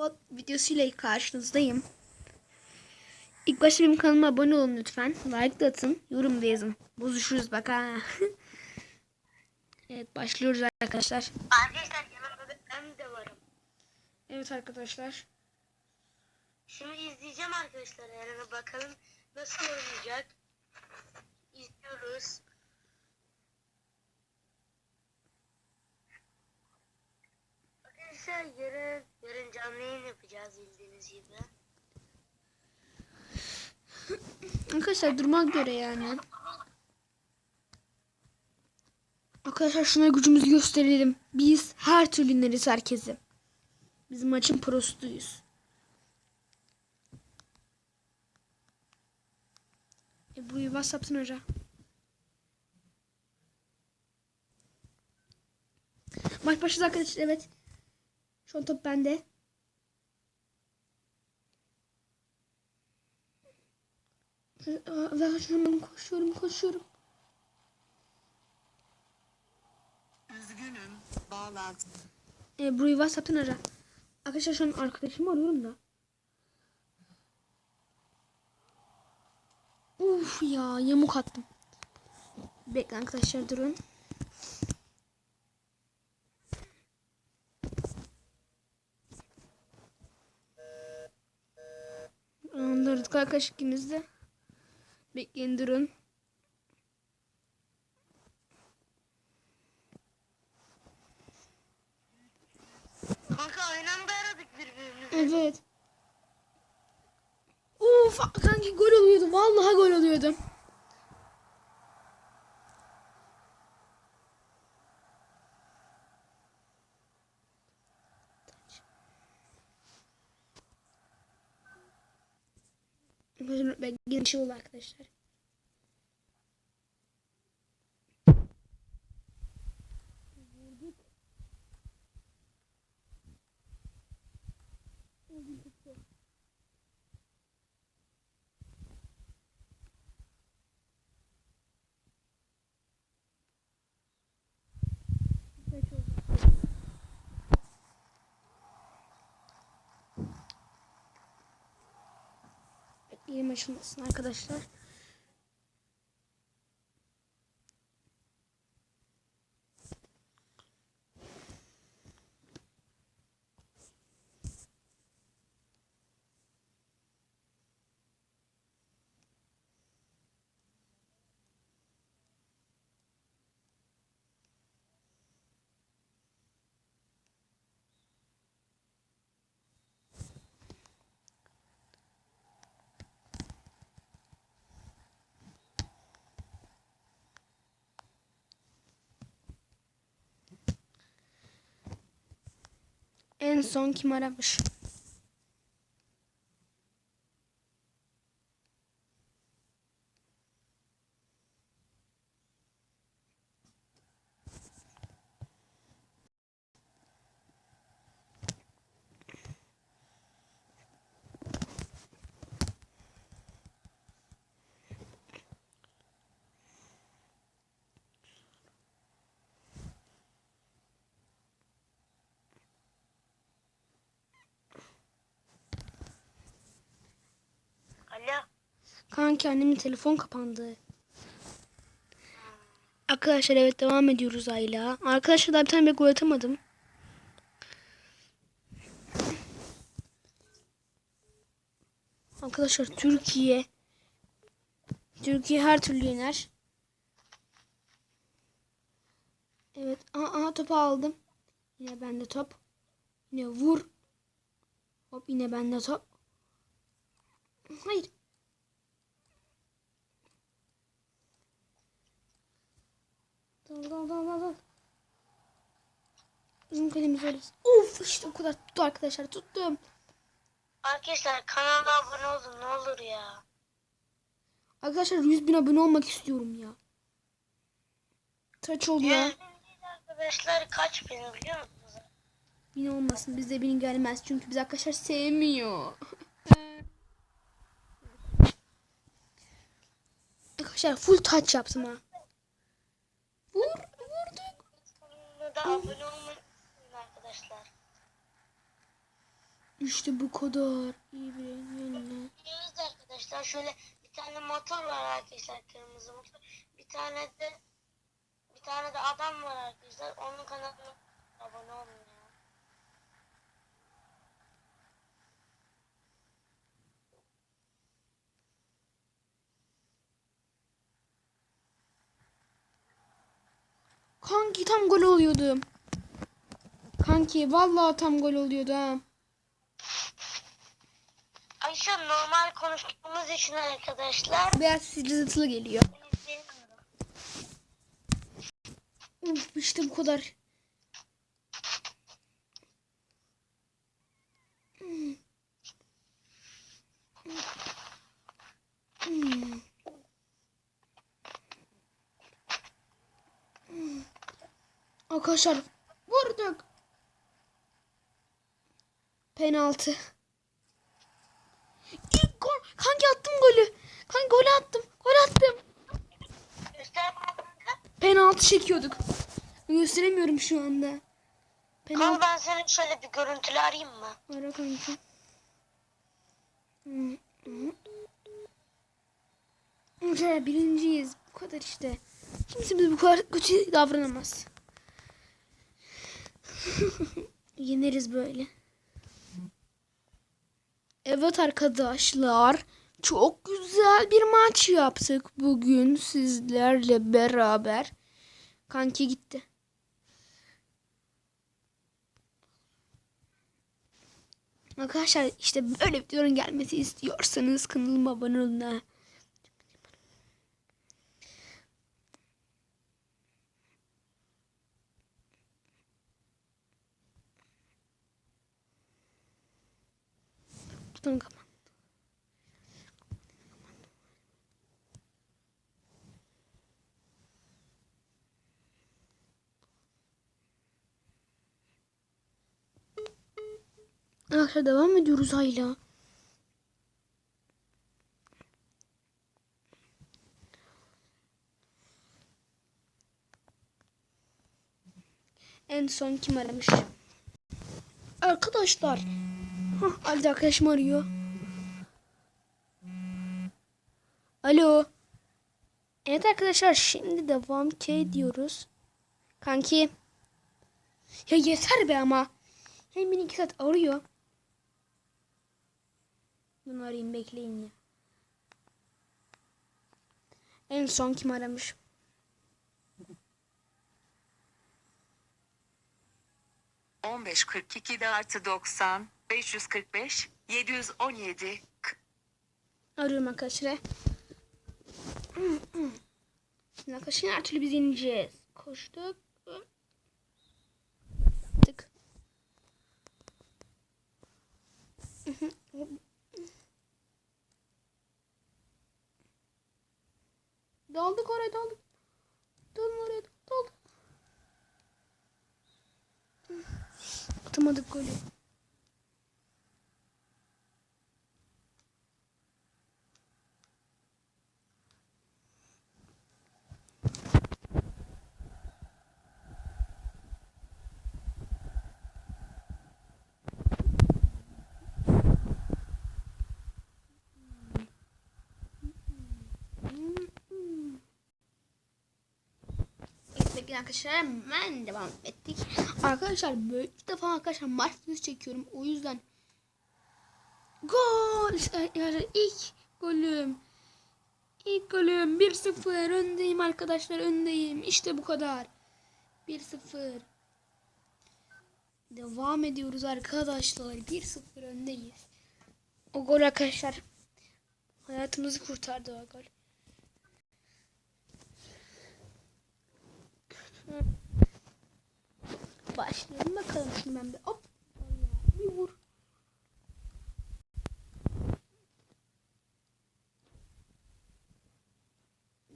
Bot videosuyla karşınızdayım. İlk başta benim kanalıma abone olun lütfen. Like atın. Yorum da yazın. Bozuşuruz bak ha. evet başlıyoruz arkadaşlar. Arkadaşlar yanımda ben de varım. Evet arkadaşlar. Şunu izleyeceğim arkadaşlar yani bakalım nasıl oynayacak. İzliyoruz. Arkadaşlar yarın canlı yapacağız bildiğiniz gibi. Arkadaşlar duruma göre yani. Arkadaşlar şuna gücümüzü gösterelim. Biz her türlü ineriz herkesi. Biz maçın prostuyuz. E burayı WhatsApp'sın hoca. Maç başladı arkadaşlar evet. Şu an top bende. Ve hemen koşuyorum koşuyorum. Üzgünüm. Bağlantı. E, burayı WhatsApp'tan ara. Arkadaşlar şu an arkadaşımı arıyorum da. Uf ya yamuk attım. Bekle arkadaşlar durun. Anladık arkadaşlar ikimiz de. Bekleyin durun. Kanka aynı anda aradık birbirimizi. Evet. Uf kanki gol oluyordu. Vallahi gol oluyordu. Ben yine şey oldu arkadaşlar. Yeni açılmasın arkadaşlar. En son kim aramış? Kanki annemin telefon kapandı. Arkadaşlar evet devam ediyoruz Ayla. Arkadaşlar daha bir tane bir gol atamadım. Arkadaşlar Türkiye Türkiye her türlü yener. Evet. Aha, aha topu aldım. Yine bende top. Yine vur. Hop yine bende top. Hayır. Dal dal dal dal dal. Bizim kalemiz öyle. Of işte o kadar tuttu arkadaşlar tuttum. Arkadaşlar kanala abone olun ne olur ya. Arkadaşlar 100 bin abone olmak istiyorum ya. Kaç oldu ya? Arkadaşlar kaç bin biliyor musunuz? Bin olmasın bizde bin gelmez çünkü biz arkadaşlar sevmiyor. arkadaşlar full touch yaptım ha. Vur vurduk. Kanalına da abone olmayı arkadaşlar. İşte bu kadar. İyi bir yenile. Biliyoruz arkadaşlar şöyle bir tane motor var arkadaşlar kırmızı motor. Bir tane de bir tane de adam var arkadaşlar. Onun kanalına abone olun ya. Kanki tam gol oluyordu. Kanki vallahi tam gol oluyordu ha. Ay şu an normal konuştuğumuz için arkadaşlar. Biraz sızıntılı geliyor. Uf, işte bu kadar. Hmm. Arkadaşlar vurduk. Penaltı. İlk gol. Kanki attım golü. Kanki gol attım. Gol attım. Kanka. Penaltı çekiyorduk. Gösteremiyorum şu anda. Penaltı. Kanka ben senin şöyle bir görüntülü arayayım mı? Ara kanka. Hı, hı. Birinciyiz. Bu kadar işte. Kimse bize bu kadar kötü davranamaz. Yeneriz böyle. Evet arkadaşlar. Çok güzel bir maç yaptık bugün sizlerle beraber. Kanki gitti. Arkadaşlar işte böyle videoların gelmesi istiyorsanız kanalıma abone olun. Ha. Buton kapat. Arkadaşlar devam ediyoruz hala. En son kim aramış? Arkadaşlar. Hah, Ali arkadaşım arıyor. Alo. Evet arkadaşlar şimdi devam K diyoruz. Kanki. Ya yeter be ama. Hem beni iki saat arıyor. Bunu arayayım bekleyin ya. En son kim aramış? de artı doksan beş yüz kırk beş yedi yüz on yedi Arıyorum arkadaşlar. Şimdi arkadaşlar her türlü biz yeneceğiz. Koştuk. Tık. Daldık oraya daldık. Dalın oraya daldık. Atamadık golü. Bekleyin arkadaşlar hemen devam ettik. Arkadaşlar böyle ilk defa arkadaşlar maç videosu çekiyorum. O yüzden gol yani ilk golüm. İlk golüm 1-0 öndeyim arkadaşlar öndeyim. İşte bu kadar. 1-0. Devam ediyoruz arkadaşlar. 1-0 öndeyiz. O gol arkadaşlar hayatımızı kurtardı o gol. Başlayalım bakalım şimdi ben bir hop. Bir vur.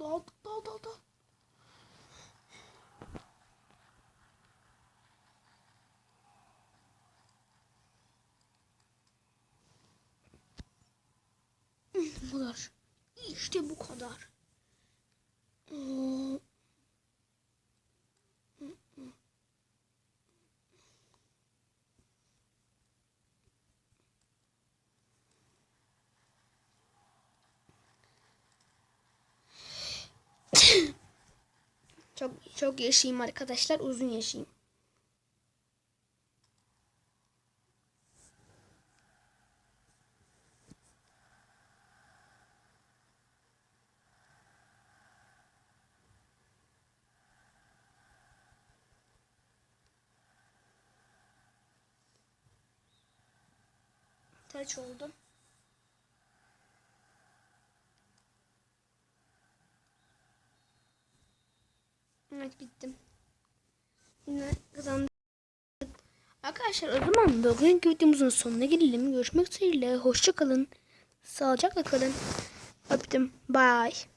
Dal dal dal dal. Bu kadar. İşte bu kadar. Oo. Çok yaşayayım arkadaşlar. Uzun yaşayayım. Kaç oldu? Evet bittim. Yine kazandık. Arkadaşlar o zaman bugünkü videomuzun sonuna gelelim. Görüşmek üzere. Hoşça kalın. Sağlıcakla kalın. Öptüm. Bye.